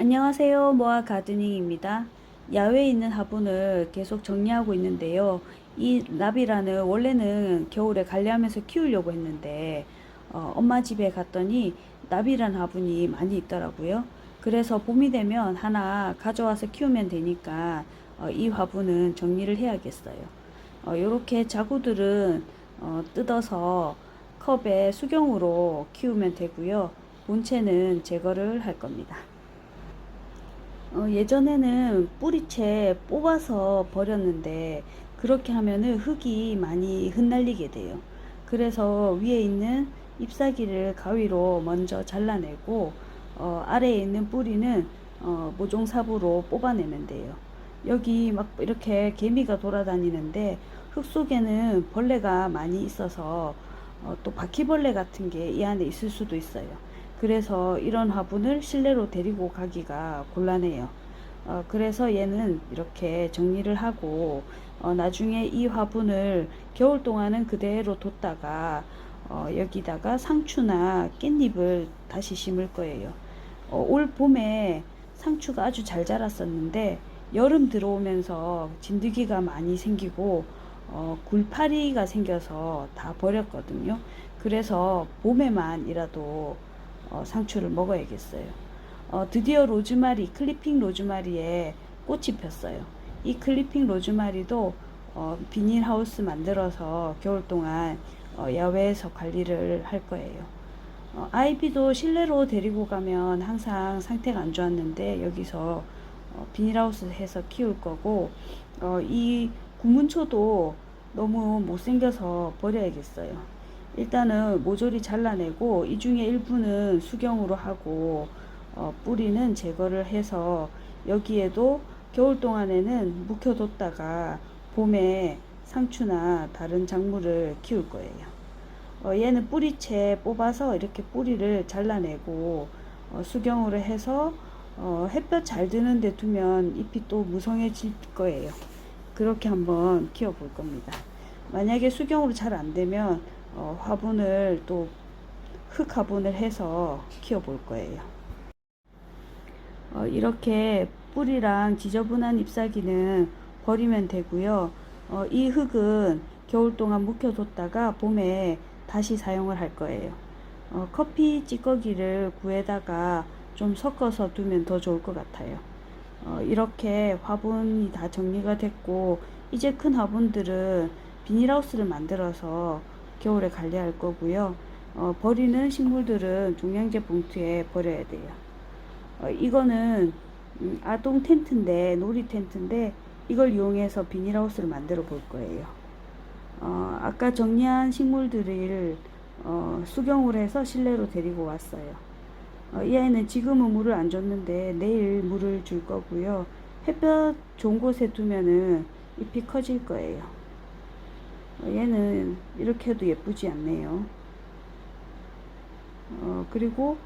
안녕하세요. 모아 가드닝입니다. 야외에 있는 화분을 계속 정리하고 있는데요. 이 나비라는 원래는 겨울에 관리하면서 키우려고 했는데 어, 엄마 집에 갔더니 나비란 화분이 많이 있더라고요. 그래서 봄이 되면 하나 가져와서 키우면 되니까 어, 이 화분은 정리를 해야겠어요. 어, 이렇게 자구들은 어, 뜯어서 컵에 수경으로 키우면 되고요. 본체는 제거를 할 겁니다. 어, 예전에는 뿌리채 뽑아서 버렸는데 그렇게 하면은 흙이 많이 흩날리게 돼요. 그래서 위에 있는 잎사귀를 가위로 먼저 잘라내고 어, 아래에 있는 뿌리는 어, 모종삽으로 뽑아내면 돼요. 여기 막 이렇게 개미가 돌아다니는데 흙 속에는 벌레가 많이 있어서 어, 또 바퀴벌레 같은 게 이 안에 있을 수도 있어요. 그래서 이런 화분을 실내로 데리고 가기가 곤란해요. 어, 그래서 얘는 이렇게 정리를 하고 어, 나중에 이 화분을 겨울 동안은 그대로 뒀다가 어, 여기다가 상추나 깻잎을 다시 심을 거예요. 어, 올 봄에 상추가 아주 잘 자랐었는데 여름 들어오면서 진드기가 많이 생기고 어, 굴파리가 생겨서 다 버렸거든요. 그래서 봄에만이라도 어, 상추를 먹어야겠어요. 어, 드디어 로즈마리, 클리핑 로즈마리에 꽃이 폈어요. 이 클리핑 로즈마리도 어, 비닐하우스 만들어서 겨울 동안 어, 야외에서 관리를 할 거예요. 어, 아이비도 실내로 데리고 가면 항상 상태가 안 좋았는데 여기서 어, 비닐하우스 해서 키울 거고 어, 이 구문초도 너무 못생겨서 버려야겠어요. 일단은 모조리 잘라내고 이 중에 일부는 수경으로 하고 어, 뿌리는 제거를 해서 여기에도 겨울 동안에는 묵혀뒀다가 봄에 상추나 다른 작물을 키울 거예요. 어, 얘는 뿌리채 뽑아서 이렇게 뿌리를 잘라내고 어, 수경으로 해서 어, 햇볕 잘 드는 데 두면 잎이 또 무성해질 거예요. 그렇게 한번 키워볼 겁니다. 만약에 수경으로 잘 안 되면 어, 화분을 또 흙 화분을 해서 키워볼 거예요. 어, 이렇게 뿌리랑 지저분한 잎사귀는 버리면 되고요. 어, 이 흙은 겨울 동안 묵혀뒀다가 봄에 다시 사용을 할 거예요. 어, 커피 찌꺼기를 구에다가 좀 섞어서 두면 더 좋을 것 같아요. 어, 이렇게 화분이 다 정리가 됐고 이제 큰 화분들은 비닐하우스를 만들어서 겨울에 관리할 거고요. 어, 버리는 식물들은 종량제 봉투에 버려야 돼요. 어, 이거는 음, 아동 텐트인데 놀이 텐트인데 이걸 이용해서 비닐하우스를 만들어 볼 거예요. 어, 아까 정리한 식물들을 어, 수경으로 해서 실내로 데리고 왔어요. 어, 이 아이는 지금은 물을 안 줬는데 내일 물을 줄 거고요. 햇볕 좋은 곳에 두면은 잎이 커질 거예요. 어, 얘는 이렇게 해도 예쁘지 않네요. 어, 그리고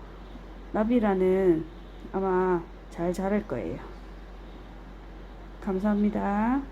나비라는 아마 잘 자랄 거예요. 감사합니다.